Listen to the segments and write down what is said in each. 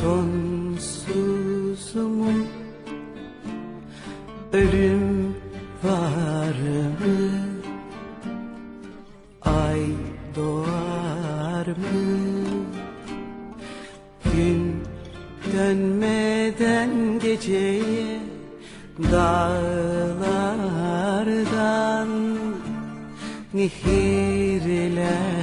sonsuzum Ölüm var mı? Ay doğar mı? Gün dönmeden geceye Dağlardan nehirler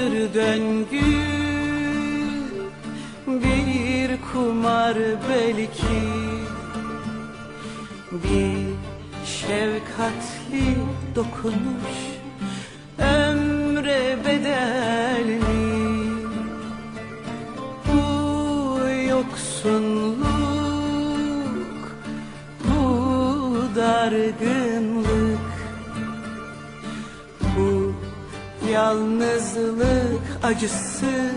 Bir döngü Bir kumar belki Bir şefkatli dokunuş Ömre bedelli Bu yoksunluk Bu dargınlık yalnızlık acısı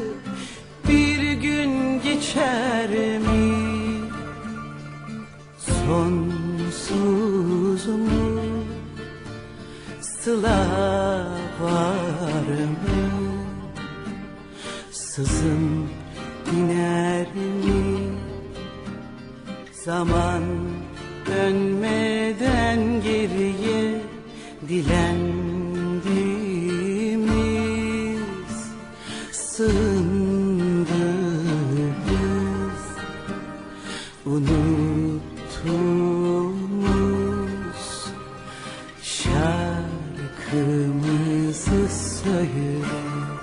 bir gün geçer mi? Sonsuz mu? Sıla var mı? Sızım iner mi? Zaman dönmeden geriye dilendiğimiz sığındığımız unuttuğumuz şarkımızı söyle.